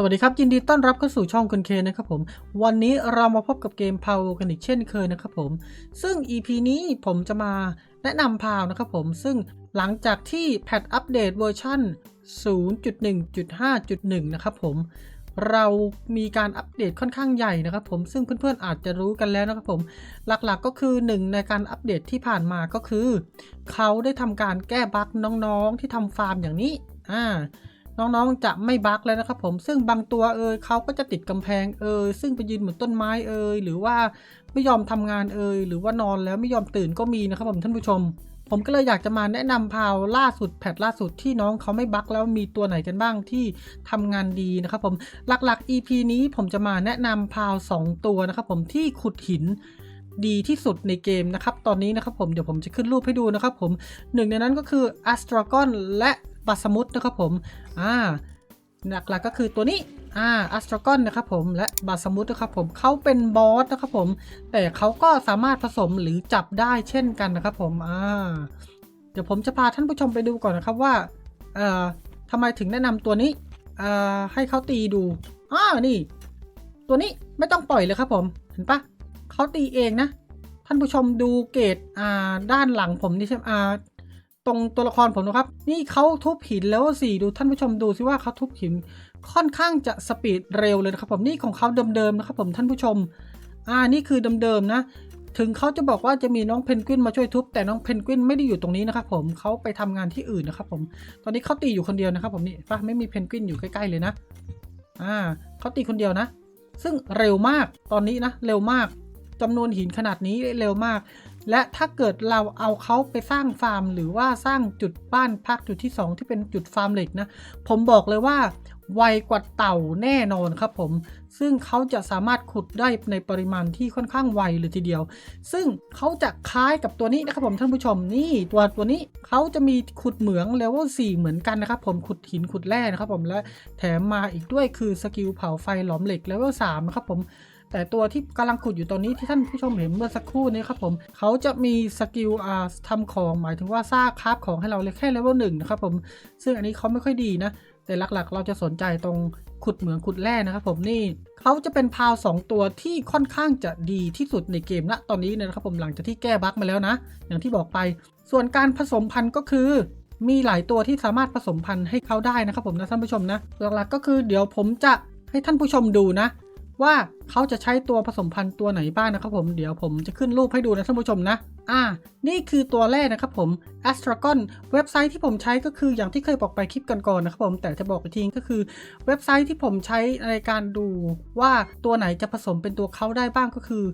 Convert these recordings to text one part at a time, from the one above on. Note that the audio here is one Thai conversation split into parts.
สวัสดีครับ ยินดีต้อนรับเข้าสู่ช่องคุณเคนนะครับผม วันนี้เรามาพบกับเกม p o w กันอีกเช่นเคยนะครับผม ซึ่ง EP นี้ผมจะมาแนะนำพาวนะครับผมซึ่งหลังจากที่แพทอัปเดตเวอร์ชัน0.1.5.1 นะครับผม เรามีการอัปเดตค่อนข้างใหญ่นะครับผมซึ่งเพื่อนๆอาจจะรู้กันแล้วนะครับผม หลักๆก็คือหนึ่งในการอัปเดตที่ผ่านมาก็คือ เขาได้ทำการแก้บั๊กน้องๆที่ทำฟาร์มอย่างนี้อ่า น้องๆจะไม่บั๊กแล้วนะครับผมซึ่งบางตัวเอยเขาก็จะติดกำแพงเอยซึ่งไปยืนเหมือนต้นไม้เอยหรือว่าไม่ยอมทำงานเอยหรือว่านอนแล้วไม่ยอมตื่นก็มีนะครับผมท่านผู้ชม ผมก็เลยอยากจะมาแนะนำพาวล่าสุดแพทล่าสุดที่น้องเขาไม่บั๊กแล้วมีตัวไหนกันบ้างที่ทำงานดีนะครับผมหลักๆ EP นี้ผมจะมาแนะนำพาว 2 ตัวนะครับผมที่ขุดหินดีที่สุดในเกมนะครับ ตอนนี้นะครับผมเดี๋ยวผมจะขึ้นรูปให้ดูนะครับผมหนึ่งในนั้นก็คือ a s t r a g o n และ บัสมุตนะครับผมอ่าหลักๆก็คือตัวนี้อ่าอัสตรากอนนะครับผมและบาสมุตนะครับผมเขาเป็นบอสนะครับผม แต่เขาก็สามารถผสมหรือจับได้เช่นกันนะครับผมอ่าเดี๋ยวผมจะพาท่านผู้ชมไปดูก่อนนะครับว่าเอ่อทำไมถึงแนะนำตัวนี้อ่อให้เขาตีดูอ่านี่ ตัวนี้ไม่ต้องปล่อยเลยครับผมเห็นปะเขาตีเองนะ ท่านผู้ชมดูเกรดอ่าด้านหลังผมนี่ใช่ไหมอ่า ตรงตัวละครผมนะครับ นี่เขาทุบหินแล้วสี่ดูท่านผู้ชมดูสิว่าเขาทุบหินค่อนข้างจะสปีดเร็วเลยนะครับผมนี่ของเขาเดิมๆนะครับผมท่านผู้ชม อ่านี่คือเดิมๆนะถึงเขาจะบอกว่าจะมีน้องเพนกวินมาช่วยทุบ แต่น้องเพนกวินไม่ได้อยู่ตรงนี้นะครับผมเขาไปทำงานที่อื่นนะครับผมตอนนี้เขาตีอยู่คนเดียวนะครับผมนี่ปะไม่มีเพนกวินอยู่ใกล้ๆเลยนะอ่าเขาตีคนเดียวนะ ซึ่งเร็วมากตอนนี้นะเร็วมากจำนวนหินขนาดนี้เร็วมาก และถ้าเกิดเราเอาเขาไปสร้างฟาร์ม หรือว่าสร้างจุดบ้านพักจุดที่ 2 ที่เป็นจุดฟาร์มเหล็กนะ ผมบอกเลยว่าไวกว่าเต่าแน่นอนครับผม ซึ่งเขาจะสามารถขุดได้ในปริมาณที่ค่อนข้างไวเลยทีเดียว ซึ่งเขาจะคล้ายกับตัวนี้นะครับผมท่านผู้ชมนี่ตัวตัวนี้เขาจะมีขุดเหมืองเลเวล4เหมือนกันนะครับผมขุดหินขุดแร่นะครับผมและแถมมาอีกด้วยคือสกิลเผาไฟหลอมเหล็กเลเวล3นะครับผม แต่ตัวที่กำลังขุดอยู่ตอนนี้ที่ท่านผู้ชมเห็นเมื่อสักครู่นี้ครับผมเขาจะมีสกิลอ่าทำของหมายถึงว่าสร้างคราฟของให้เราเลยแค่เลเวลหนึ่งนะครับผมซึ่งอันนี้เขาไม่ค่อยดีนะ แต่หลักๆ เราจะสนใจตรงขุดเหมืองขุดแร่นะครับผมนี่เขาจะเป็นพาวสองตัวที่ค่อนข้างจะดีที่สุดในเกมณตอนนี้นะครับผมหลังจากที่แก้บั๊กมาแล้วนะ อย่างที่บอกไป ส่วนการผสมพันธุ์ก็คือมีหลายตัวที่สามารถผสมพันธุ์ให้เขาได้นะครับผมนะท่านผู้ชมนะ หลักๆก็คือเดี๋ยวผมจะให้ท่านผู้ชมดูนะ ว่าเขาจะใช้ตัวผสมพันธุ์ตัวไหนบ้างนะครับผมเดี๋ยวผมจะขึ้นรูปให้ดูนะท่านผู้ชมนะ อ่า นี่คือตัวแรกนะครับผม a s t r a g o n เว็บไซต์ที่ผมใช้ก็คืออย่างที่เคยบอกไปคลิปก่อนๆนะครับผม แต่จะบอกอีกทีก็คือเว็บไซต์ที่ผมใช้ในการดูว่าตัวไหนจะผสมเป็นตัวเขาได้บ้างก็คือ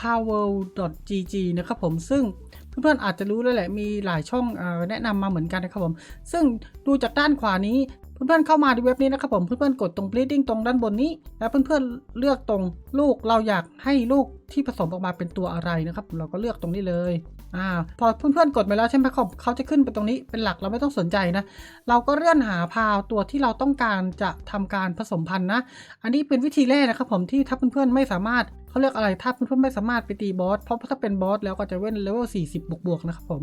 power.gg นะครับผมซึ่งเพื่อนๆอาจจะรู้แล้วแหละมีหลายช่องแนะนำมาเหมือนกันนะครับผม ซึ่งดูจากด้านขวานี้ เพื่อนๆเข้ามาที่เว็บนี้นะครับผมเพื่อนๆกดตรง bleeding ตรงด้านบนนี้ แล้วเพื่อนๆเลือกตรงลูกเราอยากให้ลูกที่ผสมออกมาเป็นตัวอะไรนะครับเราก็เลือกตรงนี้เลยอ่าพอเพื่อนๆกดไปแล้วใช่ไหมครับเขาจะขึ้นไปตรงนี้เป็นหลักเราไม่ต้องสนใจนะ เราก็เลื่อนหาพาวตัวที่เราต้องการจะทำการผสมพันธุ์นะ อันนี้เป็นวิธีแรกนะครับผมที่ถ้าเพื่อนๆไม่สามารถเขาเรียกอะไรถ้าเพื่อนๆไม่สามารถไปตีบอส เพราะถ้าเป็นบอสแล้วก็จะเว้นเลเวล40 บวกๆนะครับผม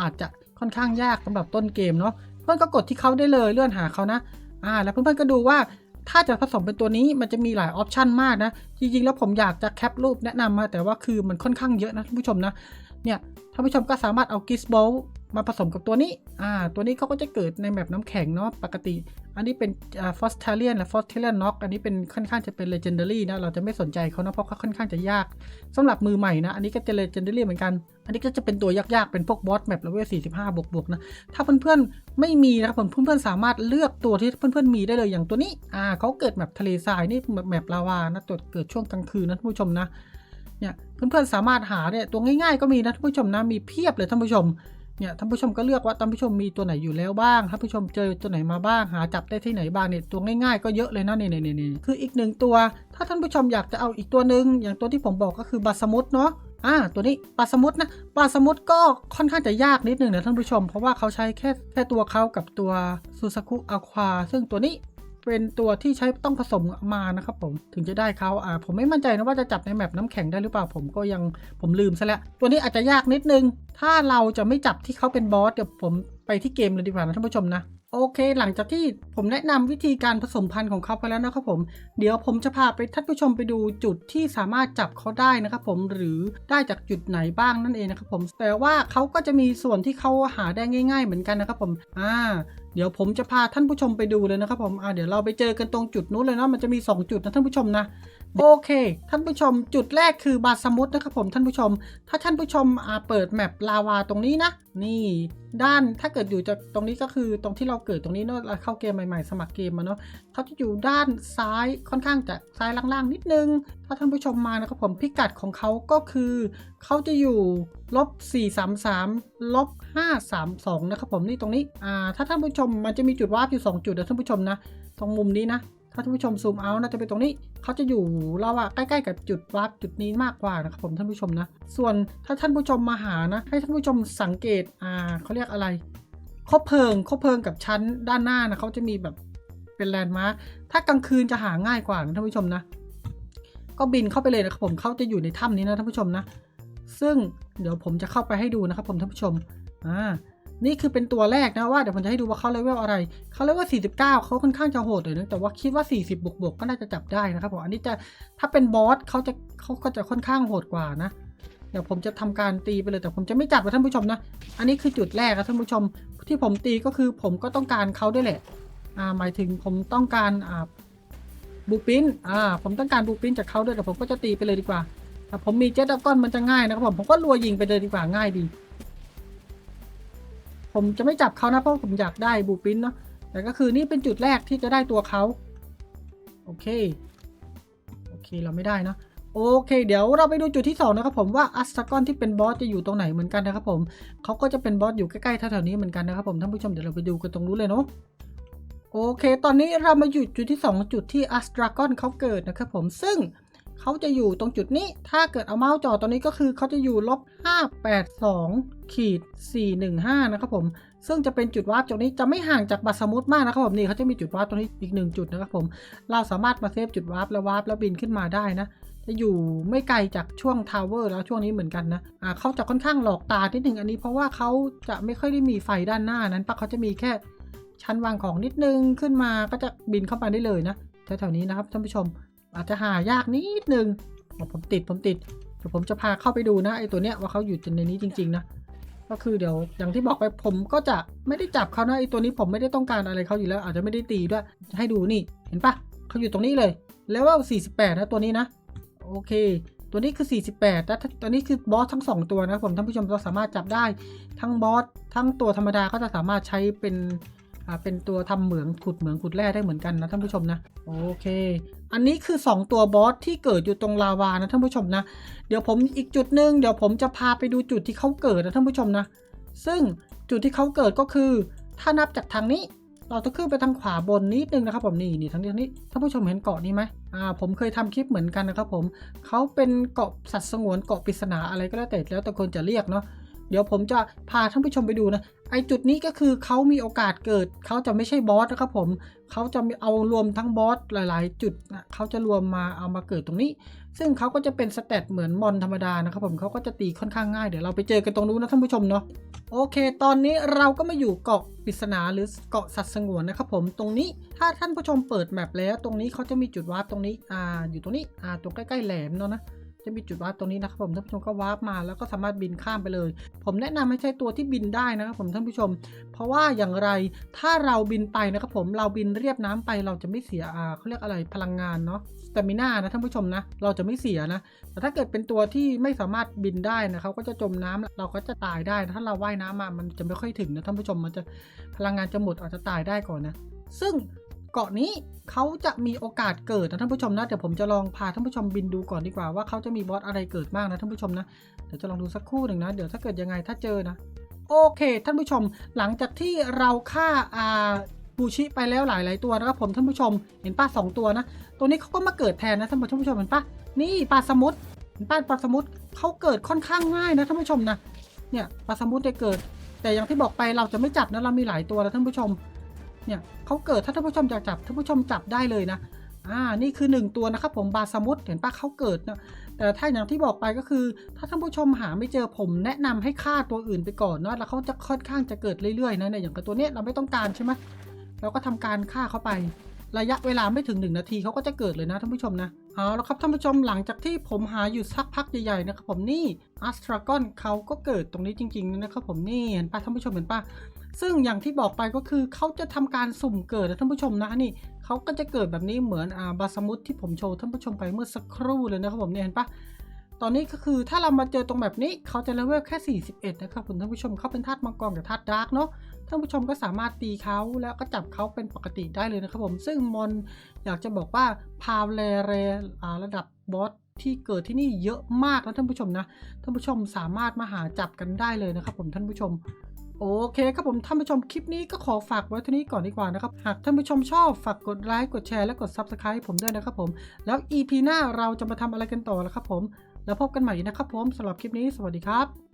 อาจจะค่อนข้างยากสำหรับต้นเกมเนาะ เพื่อนก็กดที่เขาได้เลยเลื่อนหาเขานะ อ่า แล้วเพื่อนๆก็ดูว่าถ้าจะผสมเป็นตัวนี้มันจะมีหลายออปชันมากนะ จริงๆ แล้วผมอยากจะแคปรูปแนะนำมา แต่ว่าคือมันค่อนข้างเยอะนะท่านผู้ชมนะ เนี่ยท่านผู้ชมก็สามารถเอากิสบอลมาผสมกับตัวนี้ อ่า ตัวนี้เขาก็จะเกิดในแบบน้ำแข็งเนาะ ปกติ อันนี้เป็นฟอสเทเลียนและฟอสเทเลียนน็อกอันนี้เป็นค่อนข้างจะเป็นเลเจนดารี่นะ เราจะไม่สนใจเขานะเพราะเขาค่อนข้างจะยากสำหรับมือใหม่นะ อันนี้ก็จะเลเจนดารี่เหมือนกัน อันนี้ก็จะเป็นตัวยากๆ เป็นพวกบอสแมปเลเวล45 บวกๆนะ ถ้าเพื่อนๆ ไม่มีนะครับผมเพื่อนๆ สามารถเลือกตัวที่เพื่อนๆ มีได้เลยอย่างตัวนี้ อ่าเขาเกิดแบบทะเลทรายนี่แมปลาวานะตัวเกิดช่วงกลางคืนนะท่านผู้ชมนะ เนี่ยเพื่อนๆ สามารถหาเนี่ยตัวง่ายๆ ก็มีนะท่านผู้ชมนะ มีเพียบเลยท่านผู้ชม เนี่ยท่านผู้ชมก็เลือกว่าท่านผู้ชมมีตัวไหนอยู่แล้วบ้างท่านผู้ชมเจอตัวไหนมาบ้างหาจับได้ที่ไหนบ้างเนี่ยตัวง่ายๆก็เยอะเลยนะเนี่นี่นี่ยคืออีกหนึ่งตัว ถ้าท่านผู้ชมอยากจะเอาอีกตัวหนึ่งอย่างตัวที่ผมบอกก็คือบาสมุตเนาะอ่าตัวนี้ปลาสมุทรนะปลาสมุดก็ค่อนข้างจะยากนิดนึงนะท่านผู้ชม เพราะว่าเขาใช้แค่แค่ตัวเขากับตัวซูซากุอะควาซึ่งตัวนี้ เป็นตัวที่ใช้ต้องผสมมานะครับผมถึงจะได้เขาอ่าผมไม่มั่นใจนะว่าจะจับในแมปน้ำแข็งได้หรือเปล่าผมก็ยังผมลืมซะแล้ว ตัวนี้อาจจะยากนิดนึง ถ้าเราจะไม่จับที่เขาเป็นบอสเดี๋ยวผมไปที่เกมเลยดีกว่านะท่านผู้ชมนะโอเค หลังจากที่ผมแนะนำวิธีการผสมพันธุ์ของเขาไปแล้วนะครับผม เดี๋ยวผมจะพาไปท่านผู้ชมไปดูจุดที่สามารถจับเขาได้นะครับผมหรือได้จากจุดไหนบ้างนั่นเองนะครับผม แต่ว่าเขาก็จะมีส่วนที่เขาหาได้ง่าย ๆ เหมือนกันนะครับผม อ่า เดี๋ยวผมจะพาท่านผู้ชมไปดูเลยนะครับผมอ่าเดี๋ยวเราไปเจอกันตรงจุดนู้นเลยเนาะมันจะมี 2 จุดนะท่านผู้ชมนะ โอเค ท่านผู้ชม จุดแรกคือบาสมุทนะครับผมท่านผู้ชม ถ้าท่านผู้ชมอ่าเปิดแมปลาวาตรงนี้นะ นี่ด้านถ้าเกิดอยู่จากตรงนี้ก็คือตรงที่เราเกิดตรงนี้เนาะเราเข้าเกมใหม่ๆ สมัครเกมมาเนาะเขาจะอยู่ด้านซ้ายค่อนข้างจะซ้ายล่างๆนิดนึง ถ้าท่านผู้ชมมานะครับผมพิกัดของเขาก็คือ เขาจะอยู่ลบ 433 ลบ 532 นะครับผมนี่ตรงนี้ อ่า ถ้าท่านผู้ชมมันจะมีจุดวาร์ปอยู่ 2 จุดนะท่านผู้ชมนะ ตรงมุมนี้นะ ถ้าท่านผู้ชมซูมเอาน่าจะเป็นตรงนี้ เขาจะอยู่เราอะใกล้ๆกับจุดวาร์ปจุดนี้มากกว่านะครับผมท่านผู้ชมนะ ส่วนถ้าท่านผู้ชมมาหานะ ให้ท่านผู้ชมสังเกต อ่าเขาเรียกอะไรคบเพลิงคบเพลิงกับชั้นด้านหน้านะเขาจะมีแบบเป็นแลนด์มาร์ค ถ้ากลางคืนจะหาง่ายกว่านะท่านผู้ชมนะ ก็บินเข้าไปเลยนะครับผม เขาจะอยู่ในถ้ำนี้นะท่านผู้ชมนะ ซึ่งเดี๋ยวผมจะเข้าไปให้ดูนะครับผมท่านผู้ชมอ่านี่คือเป็นตัวแรกนะว่าเดี๋ยวผมจะให้ดูว่าเขาเลเวลอะไร เขาเลเวล49 เขาค่อนข้างจะโหดเลยนะแต่ว่าคิดว่า 40 บวกบวกๆก็น่าจะจับได้นะครับผมอันนี้จะถ้าเป็นบอสเขาจะเขาก็จะค่อนข้างโหดกว่านะ เดี๋ยวผมจะทำการตีไปเลยแต่ผมจะไม่จับนะท่านผู้ชมนะ อันนี้คือจุดแรกนะท่านผู้ชม ที่ผมตีก็คือผมก็ต้องการเขาด้วยแหละอ่าหมายถึงผมต้องการอ่าบูปินอ่าผมต้องการบูปินจากเขาด้วยแต่ผมก็จะตีไปเลยดีกว่า แต่ผมมีเจ็ตดากอนมันจะง่ายนะครับผมผมก็รัวยิงไปเลยดีกว่าง่ายดี ผมจะไม่จับเขานะเพราะผมอยากได้บูปินเนาะแต่ก็คือนี่เป็นจุดแรกที่จะได้ตัวเขาโอเคโอเคเราไม่ได้นะโอเค เดี๋ยวเราไปดูจุดที่สองนะครับผมว่าอัสตากอนที่เป็นบอสจะอยู่ตรงไหนเหมือนกันนะครับผมเขาก็จะเป็นบอสอยู่ใกล้ๆแถวๆนี้เหมือนกันนะครับผมท่านผู้ชมเดี๋ยวเราไปดูกันตรงนู้นเลยเนาะโอเค ตอนนี้เรามาอยู่จุดที่สองจุดที่อัสตรากอนเขาเกิดนะครับผมซึ่ง เขาจะอยู่ตรงจุดนี้ ถ้าเกิดเอาเมาส์จ่อตรงนี้ก็คือเขาจะอยู่ลบ582ขีด415 นะครับผม ซึ่งจะเป็นจุดวาร์ปตรงนี้จะไม่ห่างจากบัตสมุดมากนะครับผมนี่เขาจะมีจุดวาร์ปตรงนี้อีกหนึ่งจุดนะครับผม เราสามารถมาเซฟจุดวาร์ปแล้ววาร์ปแล้วบินขึ้นมาได้นะจะอยู่ไม่ไกลจากช่วงทาวเวอร์แล้วช่วงนี้เหมือนกันนะอ่าเขาจะค่อนข้างหลอกตานิดหนึ่งอันนี้เพราะว่าเขาจะไม่ค่อยได้มีไฟด้านหน้านั้นปะเขาจะมีแค่ชั้นวางของนิดนึงขึ้นมาก็จะบินเข้ามาได้เลยนะแถวๆนี้นะครับท่านผู้ชม อาจจะหายากนิดนึงอ๋อผมติดผมติดเดี๋ยวผมจะพาเข้าไปดูนะไอตัวเนี้ยว่าเขาอยู่ในนี้จริง ๆ นะ ก็คือเดี๋ยวอย่างที่บอกไปผมก็จะไม่ได้จับเขานะไอตัวนี้ผมไม่ได้ต้องการอะไรเขาอยู่แล้ว อาจจะไม่ได้ตีด้วยให้ดูนี่เห็นปะเขาอยู่ตรงนี้เลยแล้วว่า48 นะตัวนี้นะโอเค ตัวนี้คือ 48แต่ตัวนี้คือบอสทั้ง 2 ตัวนะผมท่านผู้ชมเราสามารถจับได้ทั้งบอสทั้งตัวธรรมดาก็จะสามารถใช้เป็นอ่าเป็นตัวทำเหมืองขุดเหมืองขุดแร่ได้เหมือนกันนะท่านผู้ชมนะโอเค อันนี้คือ 2 ตัวบอสที่เกิดอยู่ตรงลาวานะท่านผู้ชมนะ เดี๋ยวผมอีกจุดหนึ่งเดี๋ยวผมจะพาไปดูจุดที่เขาเกิดนะท่านผู้ชมนะ ซึ่งจุดที่เขาเกิดก็คือ ถ้านับจากทางนี้ เราจะขึ้นไปทางขวาบนนิดนึงนะครับผมนี่นี่ทางนี้ทางนี้ท่านผู้ชมเห็นเกาะนี้ไหมอ่าผมเคยทำคลิปเหมือนกันนะครับผมเขาเป็นเกาะสัตว์สงวนเกาะปริศนาอะไรก็แล้วแต่แล้วแต่คนจะเรียกเนาะเดี๋ยวผมจะพาท่านผู้ชมไปดูนะไอจุดนี้ก็คือเขามีโอกาสเกิดเขาจะไม่ใช่บอสนะครับผม เขาจะเอารวมทั้งบอสหลาย ๆ จุดนะเขาจะรวมมาเอามาเกิดตรงนี้ ซึ่งเขาก็จะเป็นสเตตเหมือนมอนธรรมดานะครับผมเขาก็จะตีค่อนข้างง่ายเดี๋ยวเราไปเจอกันตรงนู้นนะท่านผู้ชมเนาะโอเค ตอนนี้เราก็มาอยู่เกาะปริศนาหรือเกาะสัตว์สงวนนะครับผมตรงนี้ถ้าท่านผู้ชมเปิดแมปแล้ว ตรงนี้เขาจะมีจุดวาร์ปตรงนี้อ่าอยู่ตรงนี้อ่าตรงใกล้ ๆ แหลมเนาะนะ จะมีจุดวาร์ปตรงนี้นะครับผมท่านผู้ชมก็วาร์ปมาแล้วก็สามารถบินข้ามไปเลย ผมแนะนำให้ใช้ตัวที่บินได้นะครับผมท่านผู้ชม เพราะว่าอย่างไรถ้าเราบินไปนะครับผมเราบินเรียบน้ำไปเราจะไม่เสียอ่าเขาเรียกอะไรพลังงานเนาะสเตมิน่านะท่านผู้ชมนะเราจะไม่เสียนะ แต่ถ้าเกิดเป็นตัวที่ไม่สามารถบินได้นะเขาก็จะจมน้ำเราก็จะตายได้ ถ้าเราว่ายน้ำมามันจะไม่ค่อยถึงนะท่านผู้ชมมันจะพลังงานจะหมดอาจจะตายได้ก่อนนะ ซึ่ง เกาะนี้เขาจะมีโอกาสเกิดนะท่านผู้ชมนะเดี๋ยวผมจะลองพาท่านผู้ชมบินดูก่อนดีกว่าว่าเขาจะมีบอสอะไรเกิดบ้างนะท่านผู้ชมนะเดี๋ยวจะลองดูสักครู่หนึ่งนะเดี๋ยวถ้าเกิดยังไงถ้าเจอนะโอเคท่านผู้ชม หลังจากที่เราฆ่าอาบูชิไปแล้วหลาย ๆ ตัวนะครับผมท่านผู้ชมเห็นป้าสองตัวนะ ตัวนี้เขาก็มาเกิดแทนนะท่านผู้ชมเห็นปะนี่ปลาสมุทรเห็นป้าปลาสมุทรเขาเกิดค่อนข้างง่ายนะท่านผู้ชมนะเนี่ยปลาสมุทรได้เกิด แต่อย่างที่บอกไปเราจะไม่จับนะเรามีหลายตัวแล้วท่านผู้ชม เนี่ยเขาเกิดถ้าท่านผู้ชมจะจับท่านผู้ชมจับได้เลยนะอ่านี่คือหนึ่งตัวนะครับผมบาสมุทรเห็นปะเขาเกิดนะแต่แต่ถ้าอย่างที่บอกไปก็คือ ถ้าท่านผู้ชมหาไม่เจอผมแนะนำให้ฆ่าตัวอื่นไปก่อนเนาะแล้วเขาจะค่อนข้างจะเกิดเรื่อยๆนะเนี่ยอย่างกับตัวเนี้ยเราไม่ต้องการใช่ไหมเราก็ทำการฆ่าเขาไประยะเวลาไม่ถึง 1 นาทีเขาก็จะเกิดเลยนะท่านผู้ชมนะ เอาล้วครับท่านผู้ชมหลังจากที่ผมหาอยู่สักพักใหญ่ๆนะครับผมนี่อัสตรากอนเขาก็เกิดตรงนี้จริงๆนะครับผมนี่เห็นปะท่านผู้ชมเห็นปะซึ่งอย่างที่บอกไปก็คือเขาจะทำการสุ่มเกิดนะท่านผู้ชมนะนี่เขาก็จะเกิดแบบนี้เหมือนอ่าบาสมุตที่ผมโชว์ท่านผู้ชมไปเมื่อสักครู่เลยนะครับผมเนี่ยเห็นปะตอนนี้ก็คือถ้าเรามาเจอตรงแบบนี้เขาจะเลเวลแค่ 41 นะครับคุณท่านผู้ชมเขาเป็นธาตุมังกรกับธาตุดาร์กเนาะ ท่านผู้ชมก็สามารถตีเขาแล้วก็จับเขาเป็นปกติได้เลยนะครับผม ซึ่งมอนอยากจะบอกว่าพาวเลเรระดับบอสที่เกิดที่นี่เยอะมากนะท่านผู้ชมนะ ท่านผู้ชมสามารถมาหาจับกันได้เลยนะครับผมท่านผู้ชมโอเคครับผมท่านผู้ชมคลิปนี้ก็ขอฝากไว้เท่านี้ก่อนดีกว่านะครับ หากท่านผู้ชมชอบฝากกดไลค์กดแชร์และกด Subscribe ผมด้วยนะครับผม แล้ว EP หน้าเราจะมาทำอะไรกันต่อละครับผม แล้วพบกันใหม่นะครับผมสำหรับคลิปนี้สวัสดีครับ